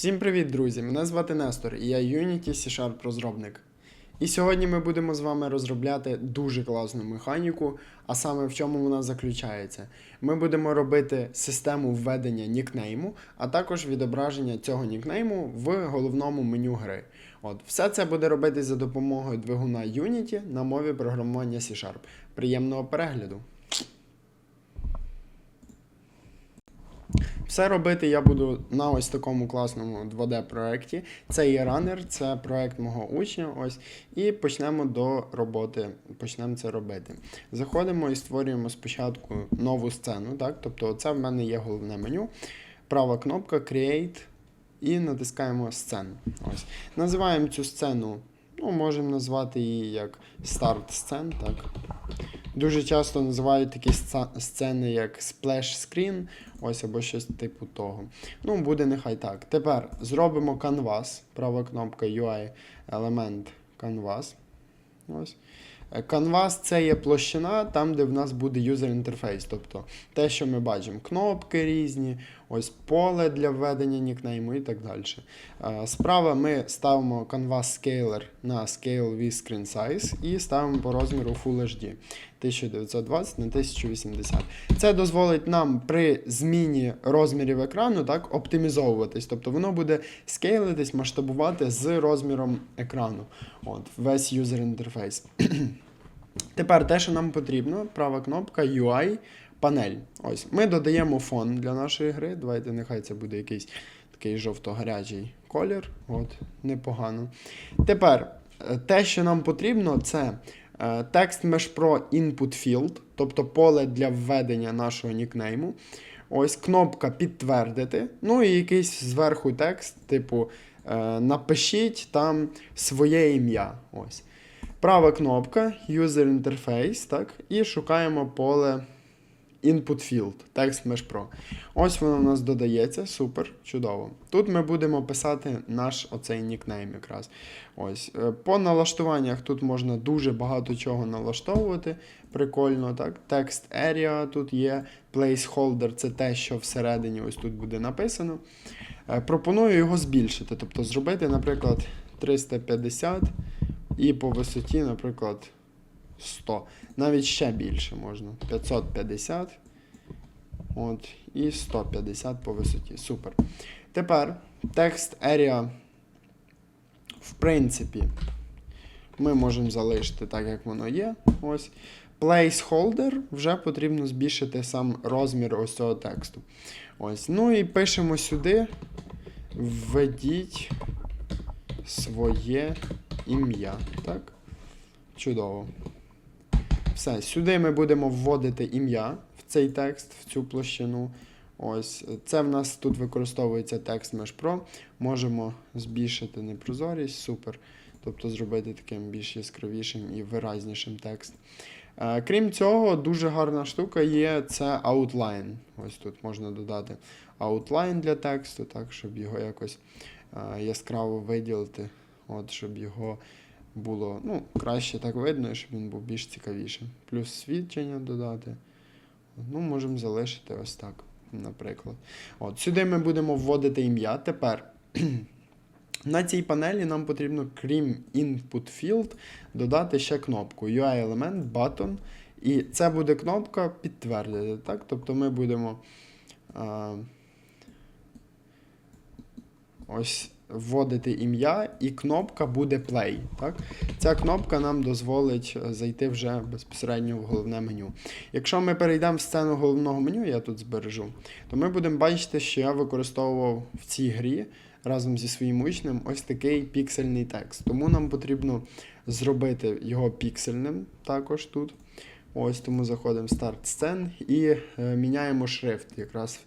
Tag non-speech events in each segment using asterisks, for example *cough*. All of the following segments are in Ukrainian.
Всім привіт, друзі! Мене звати Нестор і я Unity C-Sharp розробник. І сьогодні ми будемо з вами розробляти дуже класну механіку, а саме в чому вона заключається. Ми будемо робити систему введення нікнейму, а також відображення цього нікнейму в головному меню гри. От, все це буде робитись за допомогою двигуна Unity на мові програмування C-Sharp. Приємного перегляду! Все робити я буду на ось такому класному 2D-проєкті. Це є ранер, це проєкт мого учня. Ось. І почнемо до роботи. Почнемо це робити. Заходимо і створюємо спочатку нову сцену. Так? Тобто, це в мене є головне меню. Права кнопка Create і натискаємо сцену. Ось. Називаємо цю сцену. Ну, можемо назвати її як старт сцен, так. Дуже часто називають такі сцени, як screen, ось або щось типу того. Ну, буде нехай так. Тепер зробимо канвас. права кнопка UI, елемент canvas. Ось. Canvas це є площина, там, де в нас буде юзер інтерфейс. Тобто те, що ми бачимо, кнопки різні, ось поле для введення нікнейму і так далі. Е, Справа ми ставимо Canvas Scaler на Scale with Screen Size і ставимо по розміру Full HD 1920 на 1080. Це дозволить нам при зміні розмірів екрану так, оптимізовуватись. Тобто воно буде скейлитись, масштабувати з розміром екрану. От, весь user інтерфейс. *clears throat* Тепер те, що нам потрібно, права кнопка UI, панель. Ось, ми додаємо фон для нашої гри. Давайте, нехай це буде якийсь такий жовто-гарячий колір. От, непогано. Тепер, е, те, що нам потрібно, це е, текст Pro Input Field, тобто поле для введення нашого нікнейму. Ось кнопка підтвердити. Ну і якийсь зверху текст, типу, е, напишіть там своє ім'я. Ось. Права кнопка, User Interface, так, і шукаємо поле Input Field, Text Mesh Pro. Ось воно у нас додається, супер, чудово. Тут ми будемо писати наш оцей нікнейм якраз. Ось. е, По налаштуваннях тут можна дуже багато чого налаштовувати. Прикольно, так. Text Area тут є, Placeholder це те, що всередині ось тут буде написано. Е, Пропоную його збільшити, тобто зробити, наприклад, 350 і по висоті, наприклад, 100. Навіть ще більше можна. 550. От, і 150 по висоті. Супер. Тепер текст area, в принципі, ми можемо залишити так, як воно є. Ось. Placeholder вже потрібно збільшити сам розмір ось цього тексту. Ось. Ну і пишемо сюди. Введіть своє ім'я. Так? Чудово. Все, сюди ми будемо вводити ім'я в цей текст, в цю площину. Ось, це в нас тут використовується текст Mesh Pro. Можемо збільшити непрозорість, супер. Тобто зробити таким більш яскравішим і виразнішим текст. Е, крім цього, дуже гарна штука є це outline. Ось тут можна додати outline для тексту, так, щоб його якось е, яскраво виділити, от, щоб його було ну, краще так видно, щоб він був більш цікавішим. Плюс свідчення додати. Ну, можемо залишити ось так, наприклад. От, сюди ми будемо вводити ім'я. Тепер *clears throat* на цій панелі нам потрібно, крім Input Field, додати ще кнопку UI Element Button. І це буде кнопка підтвердити. Так? Тобто ми будемо а, ось вводити ім'я, і кнопка буде Play. Так? Ця кнопка нам дозволить е, зайти вже безпосередньо в головне меню. Якщо ми перейдемо в сцену головного меню, я тут збережу, то ми будемо бачити, що я використовував в цій грі разом зі своїм учнем ось такий піксельний текст. Тому нам потрібно зробити його піксельним також тут. Ось тому заходимо в старт сцен і е, міняємо шрифт якраз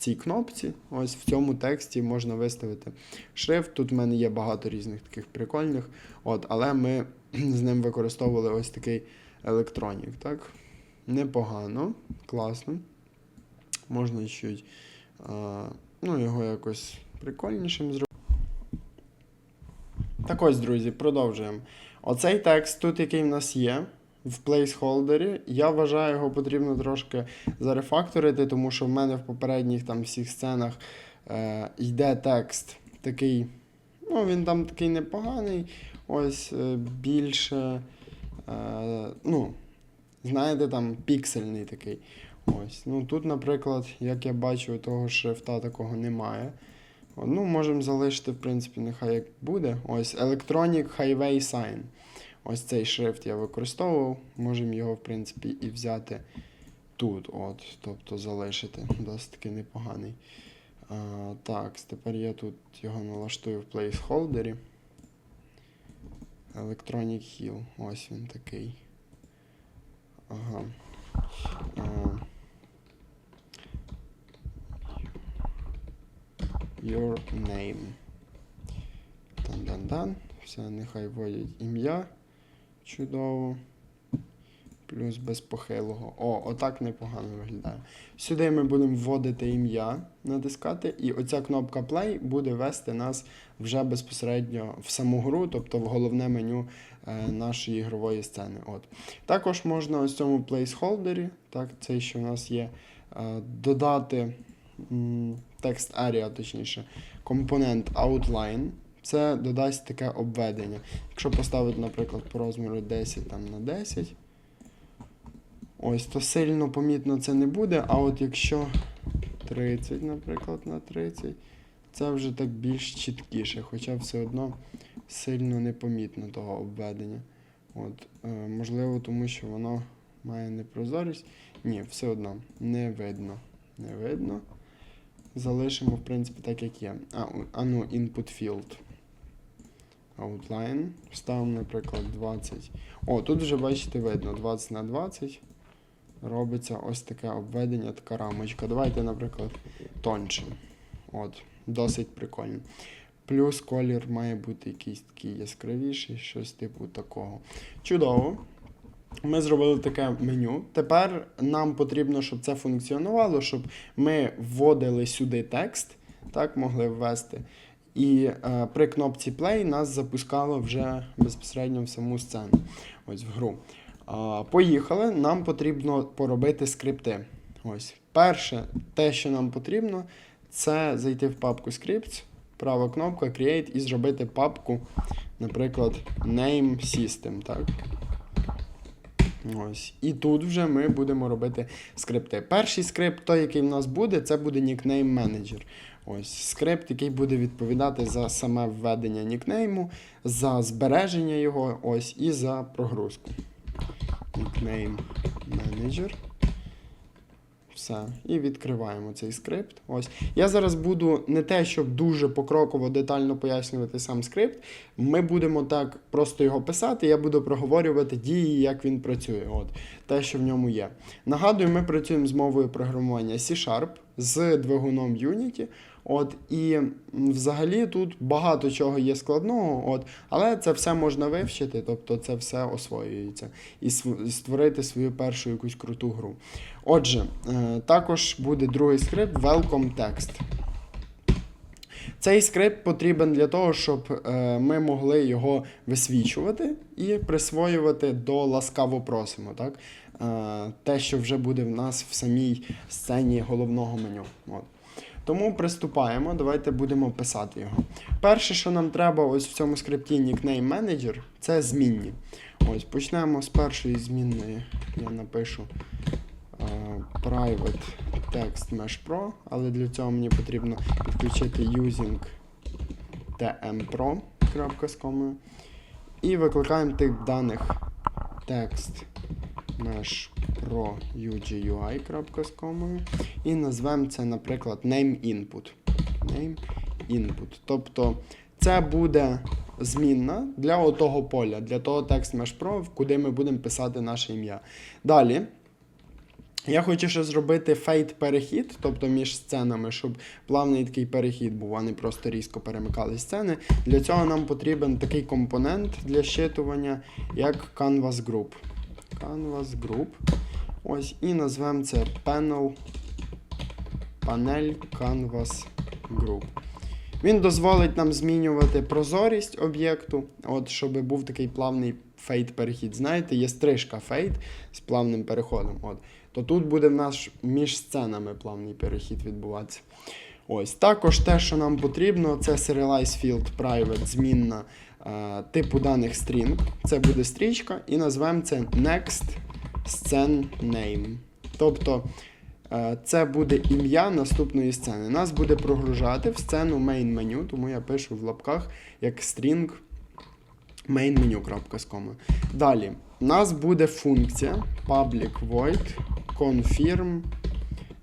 цій кнопці. Ось в цьому тексті можна виставити шрифт. Тут в мене є багато різних таких прикольних. От, але ми *clears throat* з ним використовували ось такий електронік. Так? Непогано, класно. Можна чуть ну, його якось прикольнішим зробити. Так ось, друзі, продовжуємо. Оцей текст, тут, який в нас є, в плейсхолдері, я вважаю, його потрібно трошки зарефакторити, тому що в мене в попередніх там всіх сценах е, йде текст такий, ну, він там такий непоганий. Ось е, більше, е, ну, знаєте, там піксельний такий. Ось. Ну, тут, наприклад, як я бачу, того шрифта такого немає. Ну, можемо залишити, в принципі, нехай як буде. Ось Electronic Highway Sign. Ось цей шрифт я використовував. Можемо його, в принципі, і взяти тут. От, тобто залишити. Досить таки непоганий. А, так, тепер я тут його налаштую в плейсхолдері. Electronic Hill. Ось він такий. Ага. А, Your name. Дан-дан-дан. Все, нехай вводять ім'я. Чудово. Плюс без похилого. О, отак непогано виглядає. Сюди ми будемо вводити ім'я, натискати, і оця кнопка Play буде вести нас вже безпосередньо в саму гру, тобто в головне меню е, нашої ігрової сцени. От. Також можна ось цьому плейсхолдері, так, цей, що в нас є, е, додати текст area, точніше, компонент outline. Це додасть таке обведення. Якщо поставити, наприклад, по розміру 10 там, на 10, ось, то сильно помітно це не буде. А от якщо 30, наприклад, на 30, це вже так більш чіткіше, хоча все одно сильно непомітно того обведення. От, е, можливо, тому що воно має непрозорість. Ні, все одно не видно. Не видно. Залишимо, в принципі, так, як є. А, а ну, input field. Outline. Ставимо, наприклад, 20. О, тут вже бачите, видно, 20 на 20. Робиться ось таке обведення, така рамочка. Давайте, наприклад, тонше. От, досить прикольно. Плюс колір має бути якийсь такий яскравіший, щось типу такого. Чудово. Ми зробили таке меню. Тепер нам потрібно, щоб це функціонувало, щоб ми вводили сюди текст, так, могли ввести. І е, при кнопці Play нас запускало вже безпосередньо в саму сцену, ось в гру. А, поїхали, нам потрібно поробити скрипти. Ось. Перше, те, що нам потрібно, це зайти в папку Scripts, права кнопка Create і зробити папку, наприклад, Name System. Так? Ось. І тут вже ми будемо робити скрипти. Перший скрипт, той, який в нас буде, це буде нікнейм менеджер. Ось скрипт, який буде відповідати за саме введення нікнейму, за збереження його, ось, і за прогрузку. Нікнейм Manager. Все. І відкриваємо цей скрипт. Ось. Я зараз буду не те, щоб дуже покроково детально пояснювати сам скрипт. Ми будемо так просто його писати, я буду проговорювати дії, як він працює. От. Те, що в ньому є. Нагадую, ми працюємо з мовою програмування C-Sharp з двигуном Unity. От, і взагалі тут багато чого є складного, от, але це все можна вивчити, тобто це все освоюється і створити свою першу якусь круту гру. Отже, е, також буде другий скрипт Welcome Text. Цей скрипт потрібен для того, щоб е, ми могли його висвічувати і присвоювати до ласкаво просимо. Так? Е, те, що вже буде в нас в самій сцені головного меню. От. Тому приступаємо, давайте будемо писати його. Перше, що нам треба ось в цьому скрипті Nickname Manager, це змінні. Ось почнемо з першої змінної. Я напишу е, private text mesh pro, але для цього мені потрібно підключити using tmpro. І викликаємо тип даних text mesh pro UGUI. І назвемо це, наприклад, name input. Name input. Тобто це буде змінна для отого поля, для того mesh pro, куди ми будемо писати наше ім'я. Далі. Я хочу ще зробити фейт-перехід, тобто між сценами, щоб плавний такий перехід був, а не просто різко перемикали сцени. Для цього нам потрібен такий компонент для щитування, як Canvas Group. Canvas Group. Ось, і назвемо це Panel, Panel Canvas Group. Він дозволить нам змінювати прозорість об'єкту, от, щоб був такий плавний фейт-перехід. Знаєте, є стрижка фейт з плавним переходом. От. То тут буде в нас між сценами плавний перехід відбуватися. Ось також те, що нам потрібно, це serialize field private змінна типу даних string. Це буде стрічка, і назвемо це next scene name. Тобто е, це буде ім'я наступної сцени. Нас буде прогружати в сцену main menu, тому я пишу в лапках як string main. Далі, у нас буде функція public void confirm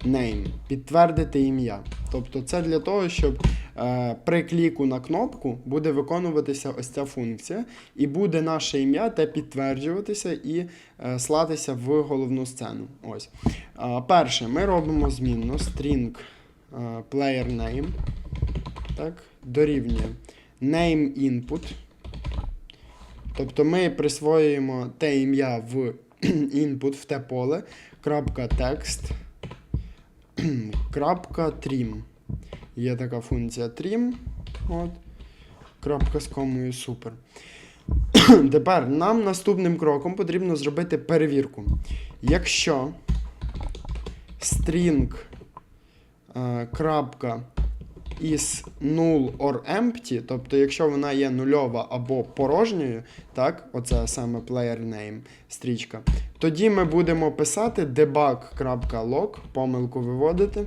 name, підтвердити ім'я. Тобто це для того, щоб е, при кліку на кнопку буде виконуватися ось ця функція, і буде наше ім'я те підтверджуватися і е, слатися в головну сцену. Ось. Е, перше, ми робимо змінну string е, player name. Так, дорівнює name input. Тобто ми присвоюємо те ім'я в *clears throat* input, в те поле, крапка text, *clears throat* крапка trim. Є така функція trim. От. Крапка з комою супер. *clears throat* Тепер нам наступним кроком потрібно зробити перевірку. Якщо string е, крапка is null or empty, тобто якщо вона є нульова або порожньою, так, оце саме player name стрічка, тоді ми будемо писати debug.log, помилку виводити,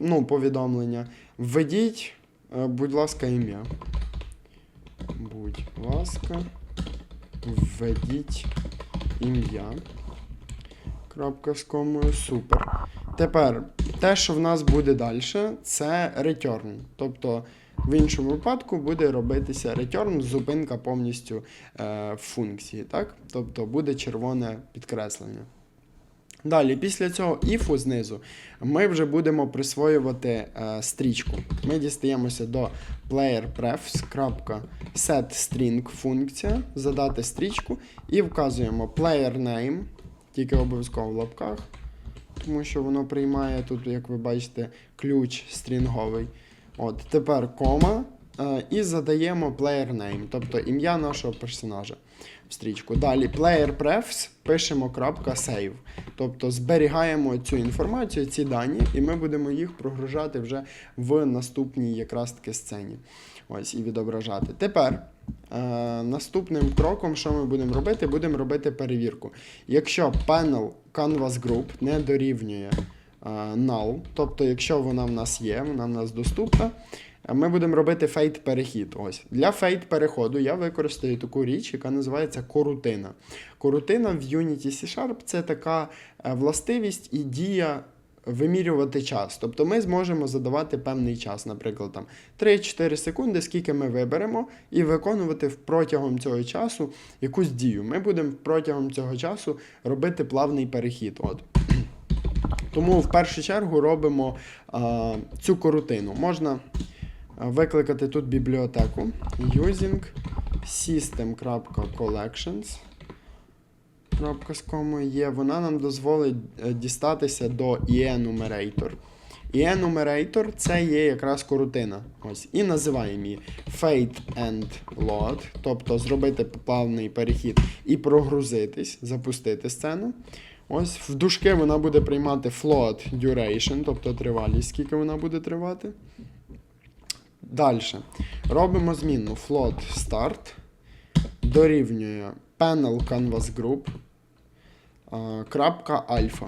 ну, повідомлення. Введіть, е, будь ласка, ім'я. Будь ласка, введіть ім'я. Крапка з комою, супер. Тепер те, що в нас буде далі, це return. Тобто в іншому випадку буде робитися return, зупинка повністю е, функції. Так? Тобто буде червоне підкреслення. Далі, після цього if знизу ми вже будемо присвоювати е, стрічку. Ми дістаємося до playerprefs.setString функція, задати стрічку і вказуємо player name, тільки обов'язково в лапках тому що воно приймає тут, як ви бачите, ключ стрінговий. От, Тепер кома. е, І задаємо player name, тобто ім'я нашого персонажа в стрічку. Далі player prefs пишемо крапка save. Тобто зберігаємо цю інформацію, ці дані, і ми будемо їх прогружати вже в наступній якраз таки сцені. Ось і відображати. Тепер е, наступним кроком, що ми будемо робити, будемо робити перевірку. Якщо panel Canvas Group не дорівнює null, тобто, якщо вона в нас є, вона в нас доступна. е, Ми будемо робити фейт перехід. Ось Для фейт переходу я використаю таку річ, яка називається корутина. Корутина в Unity C-Sharp це така е, властивість і дія вимірювати час. Тобто ми зможемо задавати певний час, наприклад, там 3-4 секунди, скільки ми виберемо, і виконувати протягом цього часу якусь дію. Ми будемо протягом цього часу робити плавний перехід. От. Тому в першу чергу робимо а, цю корутину. Можна викликати тут бібліотеку using system.collections. З є, вона нам дозволить е, дістатися до enumerator. enumerator це є якраз корутина. Ось, І називаємо її fade and load, тобто зробити плавний перехід і прогрузитись, запустити сцену. Ось в дужки вона буде приймати float duration, тобто тривалість, скільки вона буде тривати. Далі. Робимо зміну float start дорівнює panel canvas group крапка альфа.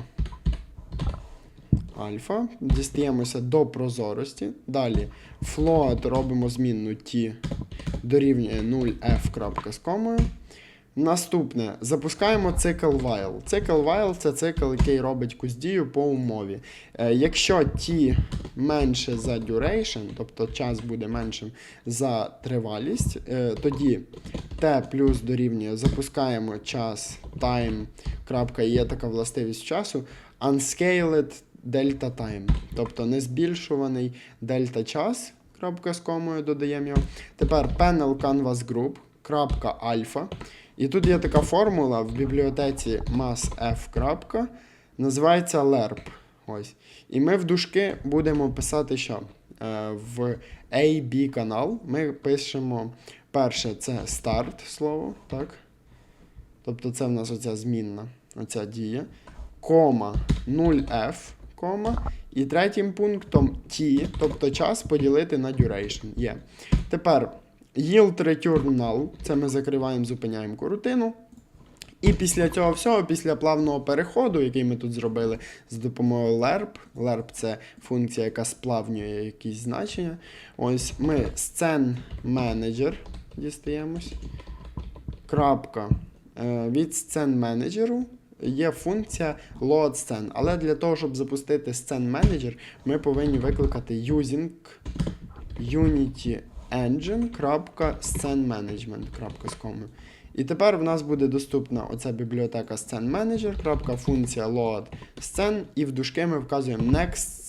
Альфа. Дістаємося до прозорості. Далі float робимо змінну t дорівнює 0f з комою. Наступне запускаємо цикл while. Цикл while це цикл, який робить якусь дію по умові. Е, якщо t менше за duration, тобто час буде меншим за тривалість, е, тоді t плюс дорівнює запускаємо час time. крапка, Є така властивість часу. Unscaled delta time, тобто незбільшуваний дельта час. Крапка з комою додаємо його. Тепер panel canvas group. Крапка альфа. І тут є така формула в бібліотеці крапка, Називається lerp. Ось. І ми в дужки будемо писати, що Е, в AB канал ми пишемо перше це старт слово. так? Тобто це в нас оця змінна, оця дія. Кома 0F, кома. І третім пунктом T, тобто час поділити на duration. Є. Тепер yield return null, це ми закриваємо, зупиняємо корутину. І після цього всього, після плавного переходу, який ми тут зробили з допомогою lerp, lerp це функція, яка сплавнює якісь значення. Ось ми scene manager дістаємось. Крапка. Е, Від scene менеджеру є функція load scene. Але для того, щоб запустити scene manager, ми повинні викликати using unity engine.scenemanagement. І тепер в нас буде доступна оця бібліотека scene manager, функція load scene, і в дужки ми вказуємо next.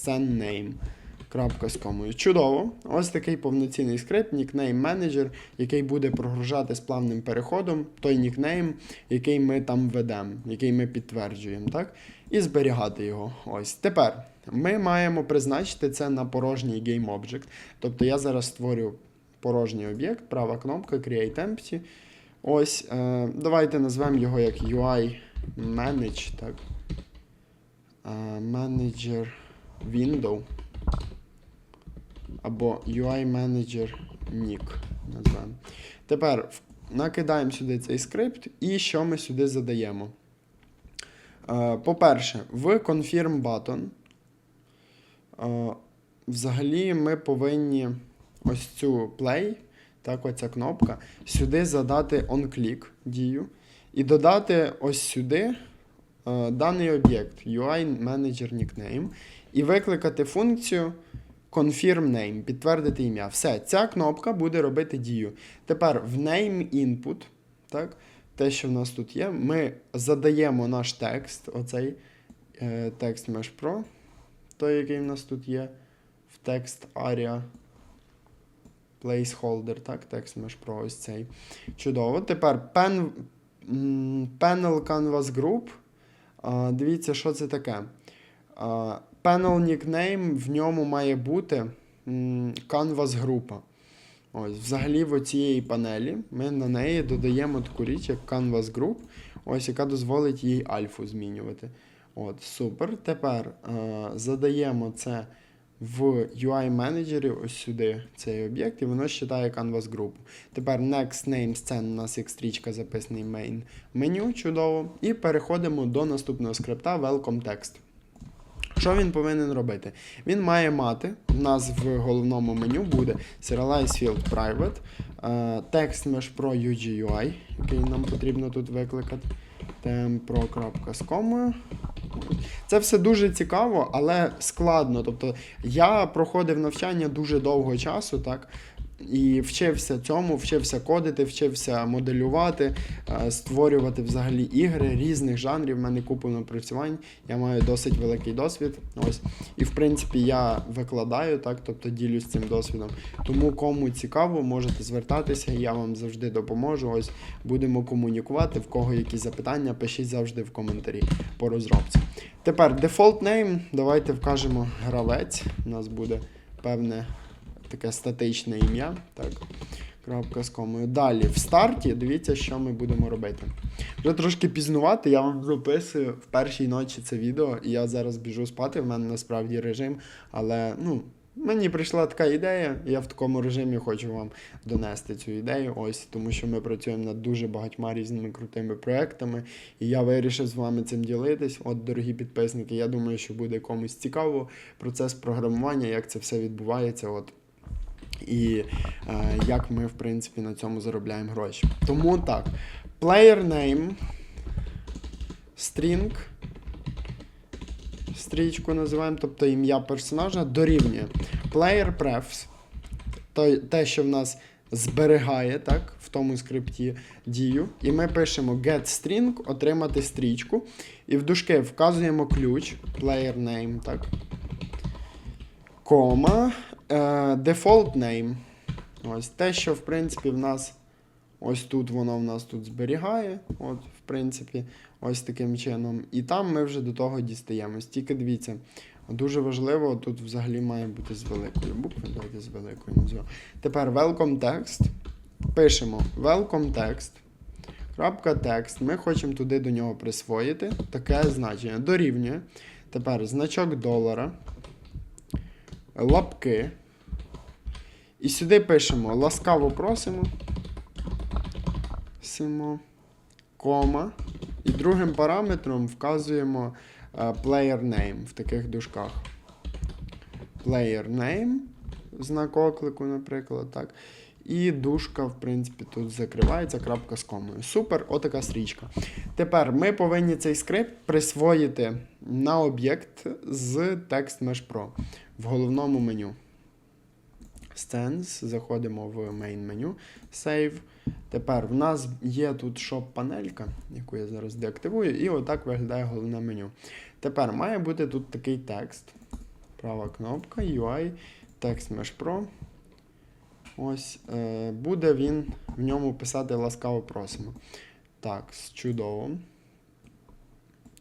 Чудово. Ось такий повноцінний скрипт, нікнейм менеджер, який буде прогружати з плавним переходом той нікнейм, який ми там ведемо, який ми підтверджуємо, так? І зберігати його. Ось. Тепер ми маємо призначити це на порожній GameObject. Тобто я зараз створю порожній об'єкт, права кнопка Create Empty. Ось, е, давайте назвемо його як UI Manage, так. Е, Manager Window. Або UI Manager Nick назвемо. Тепер накидаємо сюди цей скрипт, і що ми сюди задаємо? Е, По-перше, в Confirm button. е, Взагалі ми повинні ось цю play, так, оця кнопка, сюди задати onClick дію і додати ось сюди е, даний об'єкт UI Manager Nickname і викликати функцію confirm name, підтвердити ім'я. Все, ця кнопка буде робити дію. Тепер в name input, так, те, що в нас тут є, ми задаємо наш текст, оцей е, текст Mesh Pro, той, який в нас тут є, в текст area placeholder, так, текст Mesh Pro, ось цей. Чудово. Тепер pen, panel canvas group. Дивіться, що це таке. Panel nickname, в ньому має бути canvas група. Ось, взагалі, в цієї панелі ми на неї додаємо таку річ, як Canvas Group, ось, яка дозволить їй альфу змінювати. От, супер. Тепер е, задаємо це в UI менеджері ось сюди цей об'єкт, і воно считає Canvas групу. Тепер Next Name Scene, у нас як стрічка записаний main меню, чудово. І переходимо до наступного скрипта Welcome Text. Що він повинен робити? Він має мати, в нас в головному меню буде Serialize Field Private, текст Mesh Pro UGUI, який нам потрібно тут викликати. Tempro.com. Це все дуже цікаво, але складно. Тобто я проходив навчання дуже довго часу, так? І вчився цьому, вчився кодити, вчився моделювати, е, створювати взагалі ігри різних жанрів. У мене купа напрацювань, я маю досить великий досвід. Ось. І в принципі я викладаю, так, тобто ділюсь цим досвідом. Тому кому цікаво, можете звертатися, я вам завжди допоможу. Ось будемо комунікувати. В кого якісь запитання, пишіть завжди в коментарі по розробці. Тепер default name, давайте вкажемо гравець. У нас буде певне таке статичне ім'я. Так. Крапка з комою. Далі, в старті, дивіться, що ми будемо робити. Вже трошки пізнувати, я вам записую в першій ночі це відео, і я зараз біжу спати. В мене насправді режим, але ну, мені прийшла така ідея, я в такому режимі хочу вам донести цю ідею. Ось, тому що ми працюємо над дуже багатьма різними крутими проектами, і я вирішив з вами цим ділитись. От, дорогі підписники, я думаю, що буде комусь цікаво процес програмування, як це все відбувається. От і е, як ми, в принципі, на цьому заробляємо гроші. Тому так, player name, string, стрічку називаємо, тобто ім'я персонажа дорівнює player prefs, то, те, що в нас зберігає так, в тому скрипті дію. І ми пишемо get string, отримати стрічку. І в дужки вказуємо ключ, player name, так. Кома, default name. Ось те, що в принципі в нас ось тут воно в нас тут зберігає. От, в принципі, ось таким чином. І там ми вже до того дістаємось. Тільки дивіться, дуже важливо, тут взагалі має бути з великої букви. Давайте з великої назвемо. Тепер welcome text. Пишемо welcome text. Крапка текст. Ми хочемо туди до нього присвоїти таке значення. Дорівнює. Тепер значок долара, лапки. І сюди пишемо ласкаво просимо. Симо, кома. І другим параметром вказуємо е, player name в таких дужках. Player name, знак оклику, наприклад, так. І дужка, в принципі, тут закривається крапка з комою. Супер, отака стрічка. Тепер ми повинні цей скрипт присвоїти на об'єкт з Text Mesh в головному меню. Scans, заходимо в main меню, Save. Тепер в нас є тут шоп-панелька, яку я зараз деактивую, і отак виглядає головне меню. Тепер має бути тут такий текст. Права кнопка, UI, Text Mesh Pro. Ось, е, буде він в ньому писати ласкаво просимо. Так, чудово.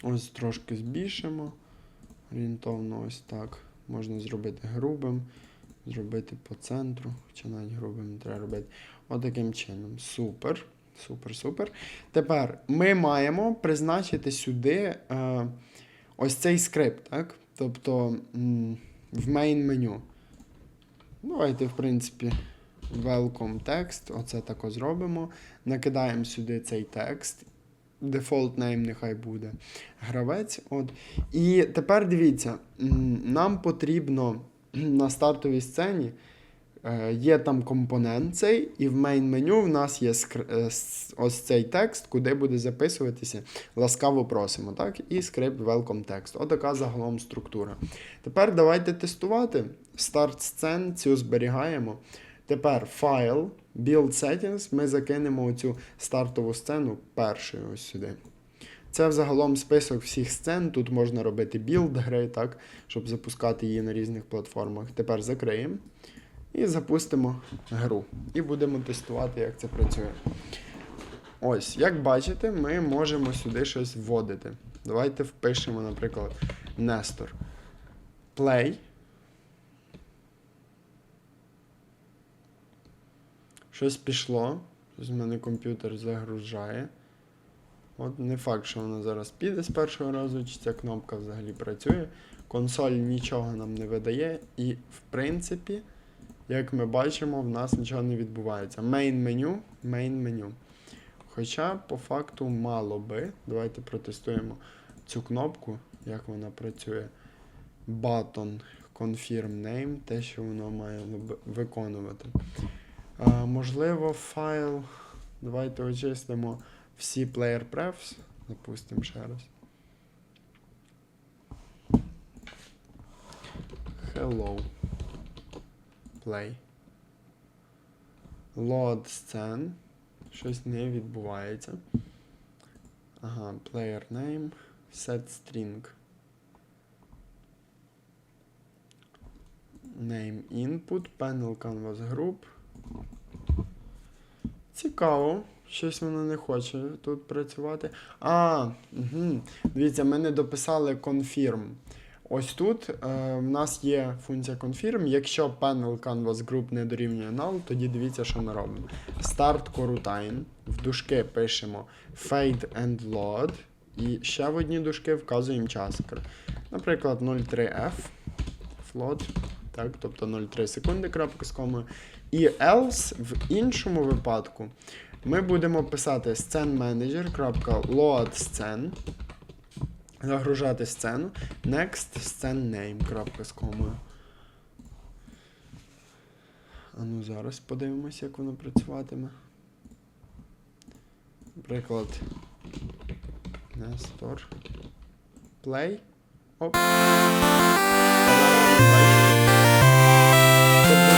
Ось трошки збільшимо. Орієнтовно ось так. Можна зробити грубим, зробити по центру, хоча навіть грубим треба робити. Отаким чином. Супер. Супер, супер. Тепер ми маємо призначити сюди е, ось цей скрипт, так? Тобто в main меню. Давайте, в принципі, welcome text. Оце тако зробимо. Накидаємо сюди цей текст. Default name нехай буде гравець. От. І тепер дивіться, нам потрібно *clears throat* на стартовій сцені. е, Є там компонент цей, і в main меню в нас є е, ось цей текст, куди буде записуватися. Ласкаво просимо, так? І скрипт welcome text. Отака загалом структура. Тепер давайте тестувати. Старт сцен цю зберігаємо. Тепер файл, build settings, ми закинемо оцю стартову сцену першою ось сюди. Це взагалом список всіх сцен. Тут можна робити білд гри, так, щоб запускати її на різних платформах. Тепер закриємо і запустимо гру. І будемо тестувати, як це працює. Ось, як бачите, ми можемо сюди щось вводити. Давайте впишемо, наприклад, Нестор. Play. Щось пішло. В мене комп'ютер загружає. От не факт, що вона зараз піде з першого разу, чи ця кнопка взагалі працює. Консоль нічого нам не видає, і, в принципі, як ми бачимо, в нас нічого не відбувається. Main меню, main меню. Хоча, по факту, мало би. Давайте протестуємо цю кнопку, як вона працює. Button Confirm Name, те, що воно має виконувати. А, можливо, файл. Давайте очистимо всі player prefs. Запустимо ще раз. Hello. Play. Load scene. Щось не відбувається. Ага, player name. Set string. Name input, panel canvas group. Цікаво. Щось воно не хоче тут працювати. А, угу. дивіться, ми не дописали confirm. Ось тут е, в нас є функція confirm. Якщо panel canvas group не дорівнює null, тоді дивіться, що ми робимо. Start coroutine. В дужки пишемо fade and load. І ще в одні дужки вказуємо час. Наприклад, 0,3f float. Так, тобто 0,3 секунди крапка з комою. І else в іншому випадку ми будемо писати scene manager.load scene, загружати сцену, next scene name з комою. А ну зараз подивимося, як воно працюватиме. Наприклад, Nestor. Play. Оп.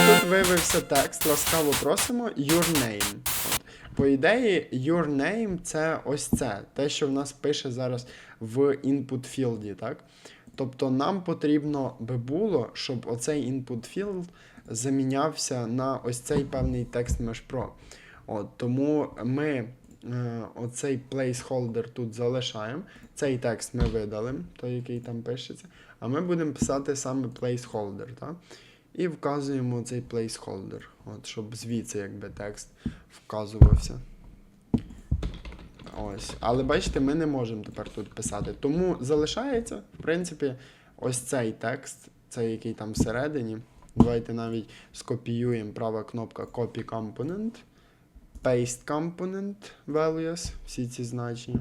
Тут виявився текст, ласкаво просимо your name. По ідеї, your name це ось це, те, що в нас пише зараз в input філді, так? Тобто нам потрібно би було, щоб оцей input field замінявся на ось цей певний текст Mesh Pro. От, тому ми е, оцей placeholder тут залишаємо. Цей текст ми видали, той, який там пишеться, а ми будемо писати саме placeholder. Так? І вказуємо цей placeholder, от, щоб звідси якби текст вказувався. Ось. Але бачите, ми не можемо тепер тут писати. Тому залишається, в принципі, ось цей текст, цей який там всередині. Давайте навіть скопіюємо права кнопка Copy Component, Paste Component Values, всі ці значення.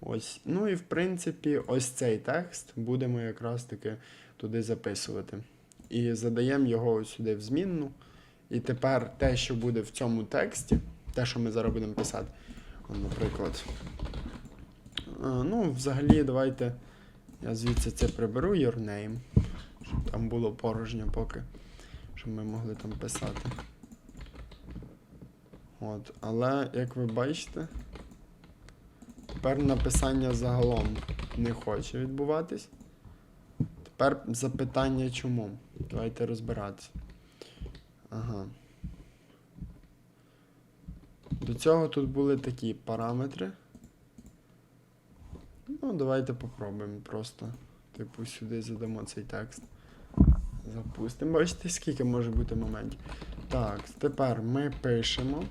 Ось. Ну і в принципі, ось цей текст будемо якраз таки туди записувати. І задаємо його сюди в змінну. І тепер те, що буде в цьому тексті, те, що ми зараз будемо писати, наприклад. Ну, взагалі, давайте я звідси це приберу your name, щоб там було порожньо поки, щоб ми могли там писати. От, але, як ви бачите, тепер написання загалом не хоче відбуватись. Тепер запитання чому. Давайте розбиратися. Ага. До цього тут були такі параметри. Ну, давайте попробуємо просто. Типу, сюди задамо цей текст. Запустимо. Бачите, скільки може бути моментів. Так, тепер ми пишемо.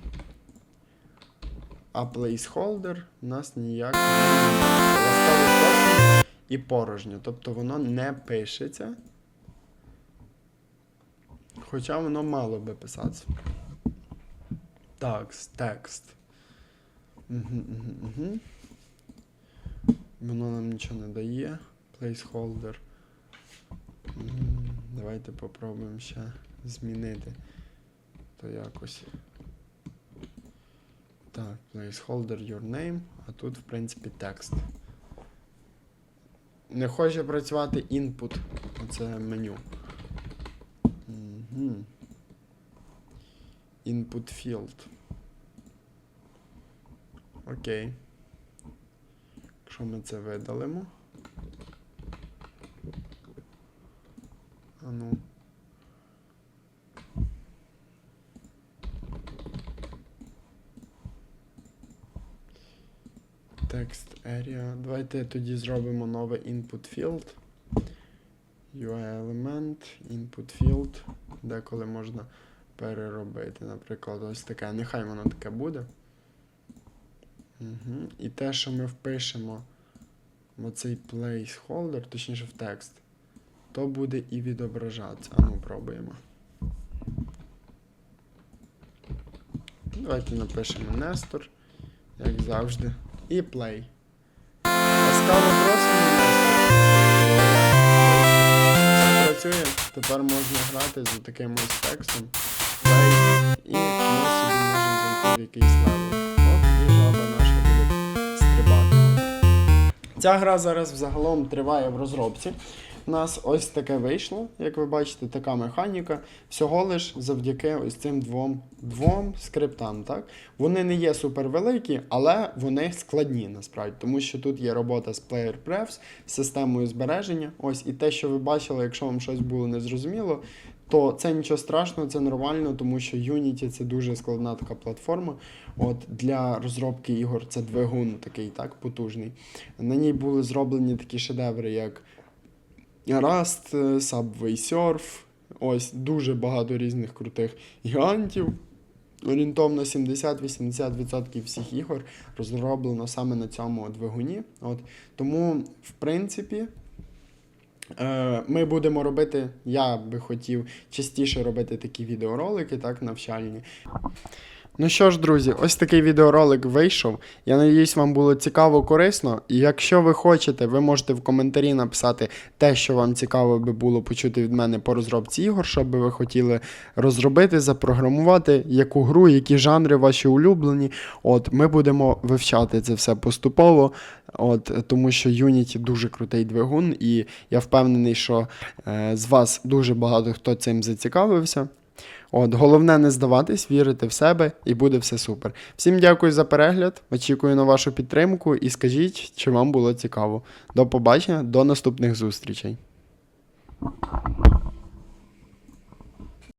А placeholder у нас ніяк і порожньо. Тобто воно не пишеться. Хоча воно мало би писатися. Так, текст. Угу, угу. Воно нам нічого не дає. Placeholder. Давайте попробуємо ще змінити. То якось. Так, placeholder your name, а тут, в принципі, текст. Не хоче працювати інпут. Це меню. Угу. Input field. Окей. Якщо ми це видалимо. А ну. Text area. Давайте тоді зробимо новий input field. UI element, input field, деколи можна переробити. Наприклад, ось таке. Нехай воно таке буде. Угу. І те, що ми впишемо в оцей placeholder, точніше в текст, то буде і відображатися. А ну, пробуємо. Давайте напишемо Нестор, як завжди. І play. Ласкаво просто. Працює. Тепер можна грати з таким ось текстом. І ми собі можемо зайти в якийсь левел. Оп, і жаба наша буде стрибати. Ця гра зараз взагалом триває в розробці. У нас ось таке вийшло, як ви бачите, така механіка. Всього лиш завдяки ось цим двом, двом скриптам. Так? Вони не є супервеликі, але вони складні насправді, тому що тут є робота з Player Prefs, з системою збереження. Ось і те, що ви бачили, якщо вам щось було незрозуміло, то це нічого страшного, це нормально, тому що Unity це дуже складна така платформа. От для розробки ігор це двигун такий так потужний. На ній були зроблені такі шедеври, як Rust, Subway Surf. Ось дуже багато різних крутих гігантів. Орієнтовно 70-80% всіх ігор розроблено саме на цьому двигуні. От. Тому, в принципі, е, ми будемо робити, я би хотів частіше робити такі відеоролики, так, навчальні. Ну що ж, друзі, ось такий відеоролик вийшов. Я надіюсь, вам було цікаво, корисно. І якщо ви хочете, ви можете в коментарі написати те, що вам цікаво би було почути від мене по розробці ігор, що би ви хотіли розробити, запрограмувати, яку гру, які жанри ваші улюблені. От ми будемо вивчати це все поступово. От, тому що Unity дуже крутий двигун, і я впевнений, що е, з вас дуже багато хто цим зацікавився. От, головне не здаватись, вірити в себе і буде все супер. Всім дякую за перегляд. Очікую на вашу підтримку і скажіть, чи вам було цікаво. До побачення, до наступних зустрічей.